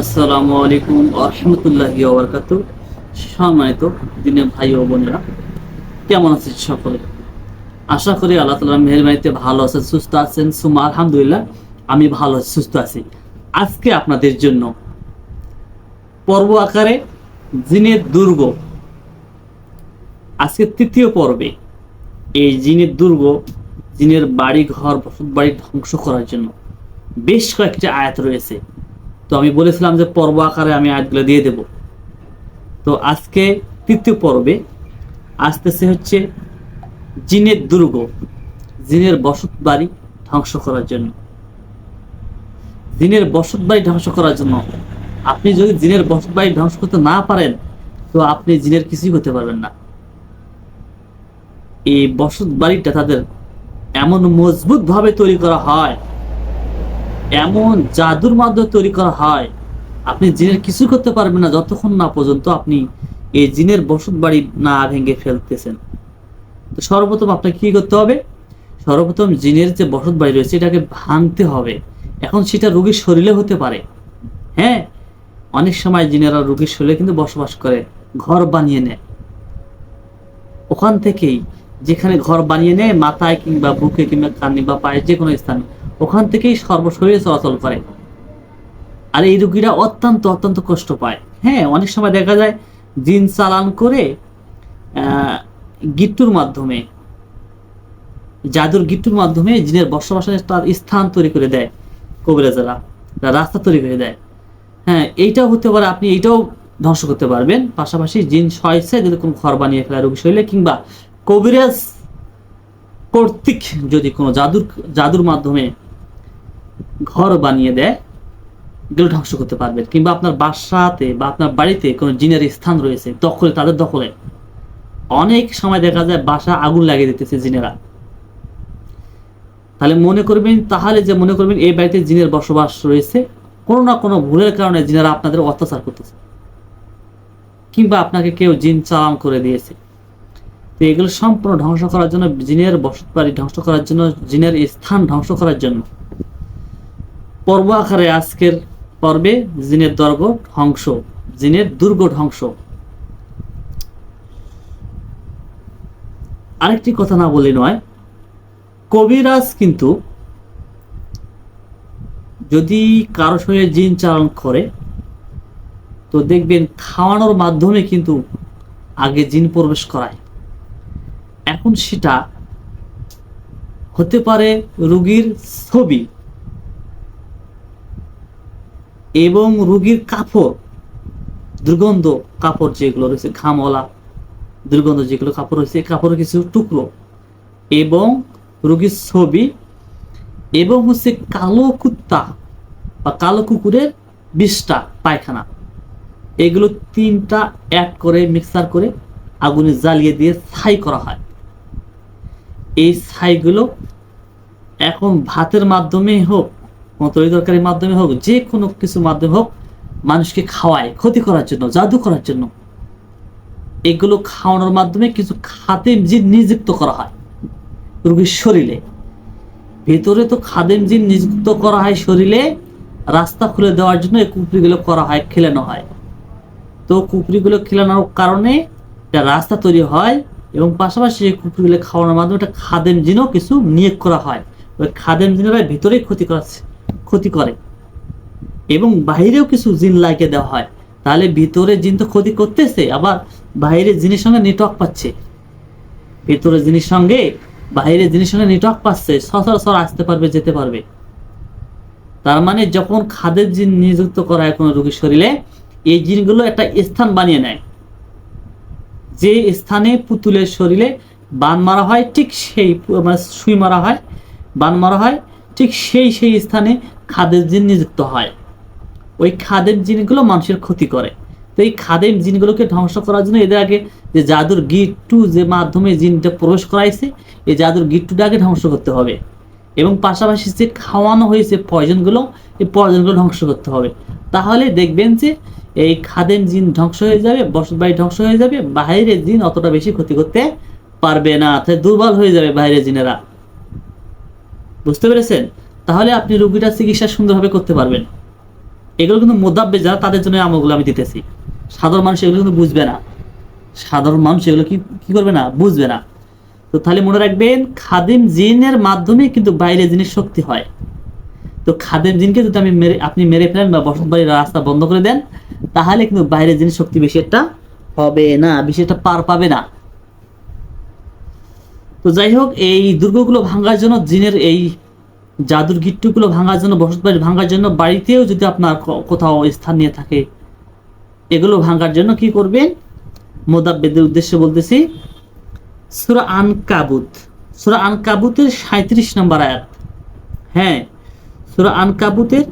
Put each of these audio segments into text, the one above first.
আসসালামু আলাইকুম আহমতুল্লাহি ওবরকাত সম্মানিত দিনে ভাই ও বোনেরা, কেমন আছেন সকলে? আশা করি আল্লাহ তালার মেহরবানিতে ভালো আছেন, সুস্থ আছেন। সুমা আলহামদুলিল্লাহ, আমি ভালো আছি, সুস্থ আছি। আজকে আপনাদের জন্য পর্ব আকারে জিনের দুর্গ, আজকে তৃতীয় পর্বে এই জিনের দুর্গ, জিনের বাড়ি ঘর বসত বাড়ি ধ্বংস করার জন্য বেশ কয়েকটি আয়াত রয়েছে। তো আমি বলেছিলাম যে পর্ব আকারে আমি আয়াতগুলো দিয়ে দেব। তো আজকে তৃতীয় পর্বে আসতেছে হচ্ছে জিনের দুর্গ, জিনের বসত বাড়ি ধ্বংস করার জন্য। জিনের বসত বাড়ি ধ্বংস করার জন্য। আপনি যদি জিনের বসত বাড়ি ধ্বংস করতে না পারেন, তো আপনি জিনের কিছুই হতে পারবেন না। এই বসত বাড়িটা তাদের এমন মজবুত ভাবে তৈরি করা হয় এমন জাদুর মাধ্যমে তৈরি করা হয়, আপনি জিনের কিছু করতে পারবেন না যতক্ষণ না পর্যন্ত আপনি এই জিনের বসত বাড়ি না ভেঙে ফেলতেছেন। তো সর্বপ্রথম আপনাকে কি করতে হবে? সর্বপ্রথম জিনের যে বসত বাড়ি রয়েছে, এটাকে ভাঙতে হবে। এখন সেটা রোগীর শরীরে হতে পারে। হ্যাঁ অনেক সময় জিনেরা রোগীর শরীরে কিন্তু বসবাস করে, ঘর বানিয়ে নেয়। ওখান থেকেই যেখানে ঘর বানিয়ে নেয়, মাথায় কিংবা বুকে কিংবা কানে বা পায়ে যে কোনো স্থানে ওখান থেকেই সর্বশরীরে চলাচল করে। আর এই রুগীরা অত্যন্ত অত্যন্ত কষ্ট পায়। হ্যাঁ অনেক সময় দেখা যায় জিন চালান করে গিট্টুর মাধ্যমে, জাদুর গিট্টুর মাধ্যমে জিনের বসবাসের তার স্থান তৈরি করে দেয় কবিরাজারা রাস্তা তৈরি করে দেয়। হ্যাঁ এইটাও হতে পারে, আপনি এইটাও ধ্বংস করতে পারবেন। পাশাপাশি জিন স্বইচ্ছায় যদি কোনো ঘর বানিয়ে ফেলা রোগী শরীরে, কিংবা কবিরাজ কর্তৃক যদি কোনো জাদুর জাদুর মাধ্যমে ঘর বানিয়ে দেয় এগুলো ধ্বংস করতে পারবেন কিংবা আপনার বাসাতে বা আপনার বাড়িতে কোনো জিনের স্থান রয়েছে, দখলে, তাদের দখলে। অনেক সময় দেখা যায় বাসা আগুন লাগিয়ে দিতেছে জিনেরা। তাহলে মনে করবেন, তাহলে যে মনে করবেন এই বাড়িতে জিনের বসবাস রয়েছে, কোনো না কোনো ভুলের কারণে জিনেরা আপনাদের অত্যাচার করতেছে। কিংবা আপনাকে কেউ জিন চালান করে দিয়েছে। তো এগুলো সম্পূর্ণ ধ্বংস করার জন্য, জিনের বসত বাড়ি ধ্বংস করার জন্য, জিনের স্থান ধ্বংস করার জন্য। পর্ব আকারে আজকের পর্বে জিনের দর্গ ধ্বংস, জিনের দুর্গ ধ্বংস। আরেকটি কথা না বলে নয়, কবিরাজ কিন্তু যদি কারও সঙ্গে জিন চালন করে, তো দেখবেন খাওয়ানোর মাধ্যমে কিন্তু আগে জিন প্রবেশ করায়। এখন সেটা হতে পারে রুগীর ছবি। এবং রুগীর কাপড়, দুর্গন্ধ কাপড় যেগুলো রয়েছে, ঘামওয়ালা দুর্গন্ধ যেগুলো কাপড় রয়েছে কাপড়ের কিছু টুকরো এবং রুগীর ছবি এবং হচ্ছে কালো কুত্তা বা কালো কুকুরের বিষটা পায়খানা। এগুলো তিনটা এক করে মিক্সার করে আগুনে জ্বালিয়ে দিয়ে ছাই করা হয়। এই ছাইগুলো এখন ভাতের মাধ্যমে হোক কোনো তরি তরকারির মাধ্যমে হোক যে কোনো কিছু মাধ্যমে হোক, মানুষকে খাওয়ায়, ক্ষতি করার জন্য, জাদু করার জন্য। এগুলো খাওয়ানোর মাধ্যমে কিছু খাদেম জিন নিযুক্ত করা হয় রোগীর শরীরে। ভেতরে তো খাদেম জিন নিযুক্ত করা হয় শরীরে, রাস্তা খুলে দেওয়ার জন্য এই কুপড়িগুলো করা হয়, খেলানো হয়। তো কুপড়িগুলো খেলানোর কারণে একটা রাস্তা তৈরি হয় এবং পাশাপাশি এই কুকুরগুলো খাওয়ানোর মাধ্যমে একটা খাদেম জিনও কিছু নিয়োগ করা হয়। ওই খাদেম জিনেরা ভিতরেই ক্ষতি করাচ্ছে। ক্ষতি করে। এবং বাইরেও কিছু জিন লাগিয়ে দেওয়া হয়। তাহলে ভিতরে জিন তো ক্ষতি করতেছে, আবার বাইরে জিনের সঙ্গে নেটওয়ার্ক পাচ্ছে। ভিতরে জিনিস সঙ্গে বাইরে জিনিস সঙ্গে নেটওয়ার্ক পাচ্ছে, সচরাচর আসতে পারবে, যেতে পারবে। তার মানে যখন খাদের জিন নিযুক্ত করা হয় কোনো রোগীর শরীরে, এই জিনগুলো একটা স্থান বানিয়ে নেয়। যে স্থানে পুতুলের শরীরে বান মারা হয়, ঠিক সেই মানে সুই মারা হয়, বান মারা হয়, ঠিক সেই সেই স্থানে খাদের জিন নিযুক্ত হয়। ওই খাদের জিনগুলো মানুষের ক্ষতি করে। তো এই খাদের জিনগুলোকে ধ্বংস করার জন্য এদের আগে যে জাদুর গিট্টু যে মাধ্যমে জিনটা প্রবেশ করাইছে, এই জাদুর গিট্টুটা আগে ধ্বংস করতে হবে। এবং পাশাপাশি যে খাওয়ানো হয়েছে পয়জনগুলো, এই পয়জনগুলো ধ্বংস করতে হবে। তাহলে দেখবেন যে এই খাদেম জিন ধ্বংস হয়ে যাবে, বসত বাড়ি ধ্বংস হয়ে যাবে বাইরের জিন অতটা বেশি ক্ষতি করতে পারবে না। তাই দুর্বল হয়ে যাবে বাইরের জিনেরা। বুঝতে পেরেছেন? তাহলে আপনি রোগীটা চিকিৎসা সুন্দরভাবে করতে পারবেন। এগুলো কিন্তু মোদাব্বে যারা তাদের জন্য আমলগুলো আমি দিতেছি। সাধারণ মানুষ এগুলো কিন্তু বুঝবে না। সাধারণ মানুষ এগুলো কি কি করবে না? বুঝবে না। তো তাহলে মনে রাখবেন, খাদিম জিনের মাধ্যমে কিন্তু বাইরে জিনের শক্তি হয়। তো খাদিম জিনকে যদি আমি মেরে, আপনি মেরে ফেলেন বা বসত বাড়ির রাস্তা বন্ধ করে দেন, তাহলে কিন্তু বাইরে জিনের শক্তি বেশি একটা হবে না, বেশি একটা পার পাবে না। তো যাই হোক, এই দুর্গগুলো ভাঙার জন্য জিনের এই জাদুর গিট্টুগুলো ভাঙার জন্য বসত বাড়ি ভাঙার জন্য, বাড়িতেও যদি আপনার কোথাও স্থান নিয়ে থাকে, এগুলো ভাঙার জন্য কি করবেন? মোদাব্বেদের উদ্দেশ্যে বলতেছি, সুরা আন কাবুত সুরা আন কাবুতের সাঁত্রিশ নম্বর আয়াত। হ্যাঁ সুরা আন কাবুতের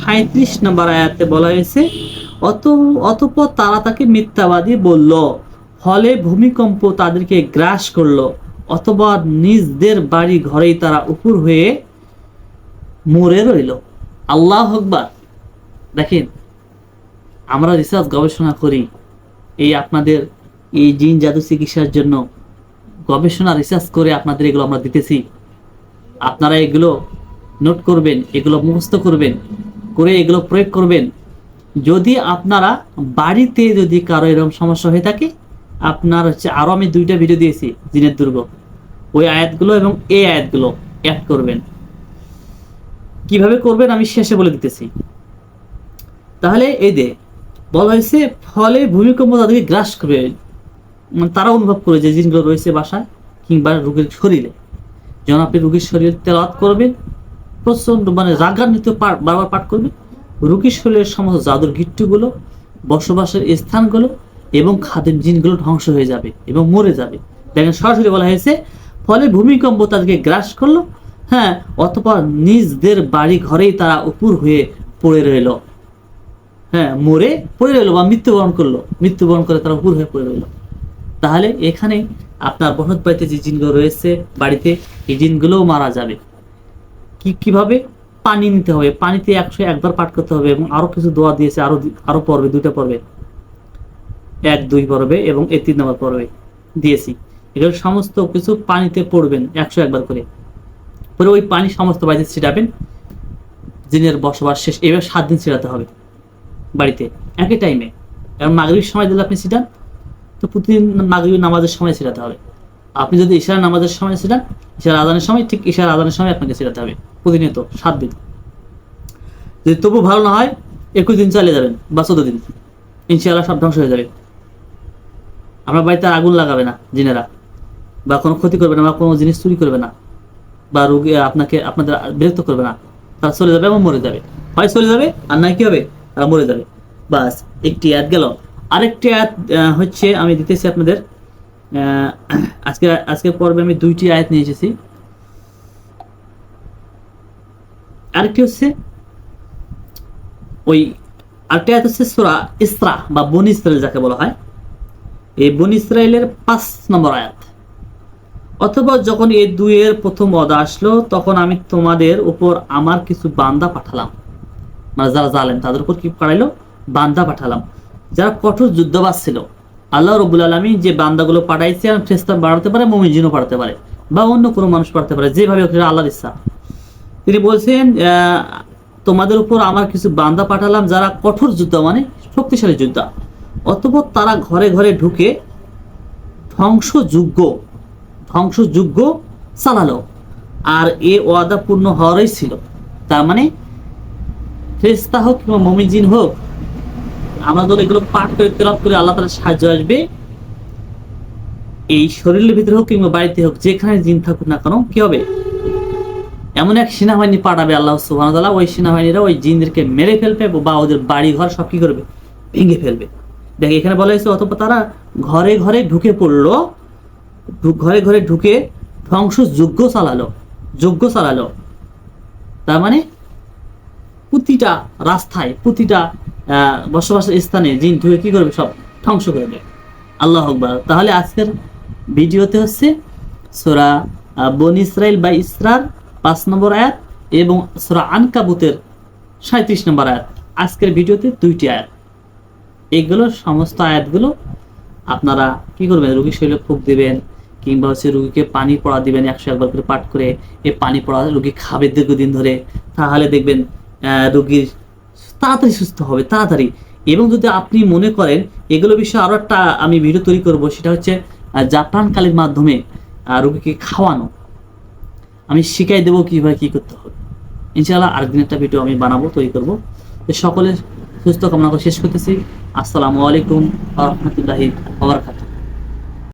সাঁত্রিশ নম্বর আয়াতে বলা হয়েছে, অত, অতপর তারা তাকে মিথ্যাবাদী বলল, ফলে ভূমিকম্প তাদেরকে গ্রাস করল অথবা নিজদের বাড়ি ঘরেই তারা উপর হয়ে মরে রইল। আল্লাহ হকবার দেখেন, আমরা রিসার্চ গবেষণা করি এই আপনাদের এই জিন জাদু চিকিৎসার জন্য। গবেষণা রিসার্চ করে আপনাদের এগুলো আমরা দিতেছি। আপনারা এগুলো নোট করবেন, এগুলো মুখস্থ করবেন, করে এগুলো প্রয়োগ করবেন। যদি আপনারা বাড়িতে যদি কারও এরকম সমস্যা হয়ে থাকে, আপনার হচ্ছে আরও আমি দুইটা ভিডিও দিয়েছি, জিনের দুর্গ। ওই আয়াতগুলো এবং এই আয়াতগুলো অ্যাড করবেন। কীভাবে করবেন আমি শেষে বলে দিতেছি। তাহলে দে বলা হয়েছে ফলে ভূমিকম্প তাদেরকে গ্রাস করবে মানে তারা অনুভব করে যে জিনগুলো রয়েছে বাসায় কিংবা রোগীর শরীরে। যখন আপনি রোগীর শরীরে তেলাওয়াত করবেন প্রচণ্ড মানে রাগান্বিত বারবার পাঠ করবেন, রোগীর শরীরের সমস্ত জাদুর গিট্টুগুলো, বসবাসের স্থানগুলো এবং খাদ্যের জিনগুলো ধ্বংস হয়ে যাবে এবং মরে যাবে। দেখেন সরাসরি বলা হয়েছে, ফলে ভূমিকম্প তাদেরকে গ্রাস করল হ্যাঁ অথবা নিজদের বাড়ি ঘরেই তারা উপর হয়ে পড়ে রইল। হ্যাঁ মরে পড়ে রইল বা মৃত্যুবরণ করল। মৃত্যুবরণ করে তারা উপর হয়ে পড়ে রইল। তাহলে এখানে আপনার বসত বাড়িতে যে জিনগুলো রয়েছে বাড়িতে, এই জিনগুলোও মারা যাবে। কি, কীভাবে? পানি নিতে হবে। পানিতে একশো একবার পাঠ করতে হবে এবং আরও কিছু দোয়া দিয়েছে, আরও দি- আরও পর্বে, দুইটা পর্বে। এক, দুই পর্বে এবং এই তিন নম্বর পর্বে দিয়েছি। এগুলো সমস্ত কিছু পানিতে পড়বেন একশো একবার করে। পরে ওই পানি সমস্ত বাড়িতে ছিটাবেন, জিনের বসবাস শেষ। এবার সাত দিন ছিটাতে হবে বাড়িতে, একই টাইমে এবং মাগরীর সময় দিলে আপনি ছিটান, তো প্রতিদিন মাগরীর নামাজের সময় ছিটাতে হবে। আপনি যদি ইশারা নামাজের সময় ছিটান ইশারা আদানের সময়, ঠিক ইশারা আদানের সময় আপনাকে ছিটাতে হবে প্রতিনিয়ত সাত দিন। যদি তবু ভালো না হয়, একুশ দিন চালিয়ে যাবেন বা চোদ্দ দিন। ইনশাআল্লাহ সব ধ্বংস হয়ে যাবে। আপনার বাড়িতে আগুন লাগাবে না জিনেরা, বা কোনো ক্ষতি করবে না, বা কোনো জিনিস চুরি করবে না। বা রোগী আপনাকে, আপনাদের বিরক্ত করবে না। তারা চলে যাবে এবং মরে যাবে। হয় চলে যাবে, আর নয় কি হবে? তারা মরে যাবে। বাস, একটি অ্যাড গেল। আরেকটি অ্যাড হচ্ছে, আমি দিতেছি আপনাদের আজকে আজকের পর্বে আমি দুইটি আয়াত নিয়ে এসেছি। আরেকটি হচ্ছে, ওই আরেকটি আয়াত হচ্ছে সোরা ইসরা, বা বনি ইসরায়েল যাকে বলা হয়। এই বনি ইসরায়েলের পাঁচ নম্বর আয়াত। অথবা যখন এই দুইয়ের প্রথম অদা আসলো, তখন আমি তোমাদের উপর আমার কিছু বান্দা পাঠালাম। মানে যারা জালেন তাদের উপর কি পাঠাইলো? বান্দা পাঠালাম। যারা কঠোর যুদ্ধবাজ ছিল, আল্লাহ রবুল আলমী যে বান্দাগুলো পাঠাইছে আর ফেস্তা বাড়াতে পারে মমিজিনও পাঠাতে পারে, বা অন্য কোনো মানুষ পাঠাতে পারে, যেভাবে আল্লাহর ইচ্ছা। তিনি বলছেন তোমাদের উপর আমার কিছু বান্দা পাঠালাম, যারা কঠোর যোদ্ধা মানে শক্তিশালী যোদ্ধা। অতপর তারা ঘরে ঘরে ঢুকে ধ্বংসযোগ্য ধ্বংসযোগ্য চালালো। আর এ ওয়াদা পূর্ণ হওয়ারই ছিল। তার মানে ফেরেশতা হোক কিংবা মমিজিন হোক আমাদের এগুলো পাঠ করে তেলাপ করে আল্লাহ তালা সাহায্য আসবে, এই শরীরের ভিতরে হোক কিংবা বাড়িতে হোক, যেখানে জিন থাকুক না কেন, কি হবে? এমন এক সেনাবাহিনী পাঠাবে আল্লাহ সুবহান ওই সেনাবাহিনীরা ওই জিনদেরকে মেরে ফেলবে বা ওদের বাড়ি ঘর সব কি করবে? ভেঙে ফেলবে। দেখ, এখানে বলা হয়েছে, অথবা তারা ঘরে ঘরে ঢুকে পড়ল ঘরে ঘরে ঢুকে ধ্বংসযোগ্য চালালো যোগ্য চালালো। তার মানে প্রতিটা রাস্তায়, প্রতিটা বসবাসের স্থানে জিন ঢুকে কি করবে? সব ধ্বংস করে দেবে। আল্লাহ আকবার। তাহলে আজকের ভিডিওতে হচ্ছে সোরা বন ইসরায়েল বা ইসরার পাঁচ নম্বর আয়াত এবং সোরা আনকাবুতের সাঁত্রিশ নম্বর আয়াত। আজকের ভিডিওতে দুইটি আয়াত। এইগুলো সমস্ত আয়াতগুলো আপনারা কি করবেন? রুগী শরীরে ফুক দিবেন কিংবা হচ্ছে রুগীকে পানি পড়া দিবেন একশো একবার করে পাঠ করে এই পানি পড়া রুগী খাবে দীর্ঘদিন ধরে, তাহলে দেখবেন রুগীর তাড়াতাড়ি সুস্থ হবে, তাড়াতাড়ি। এবং যদি আপনি মনে করেন, এগুলো বিষয়ে আরও একটা আমি ভিডিও তৈরি করব, সেটা হচ্ছে জাপান কালির মাধ্যমে রুগীকে খাওয়ানো। আমি শিখাই দেবো কীভাবে কী করতে হবে। ইনশাআল্লাহ আরেকদিন একটা ভিডিও আমি বানাবো, তৈরি করব। তো সকলে সুস্থ কামনা করে শেষ করতেছি। আসসালামু আলাইকুম রহমতুল্লাহি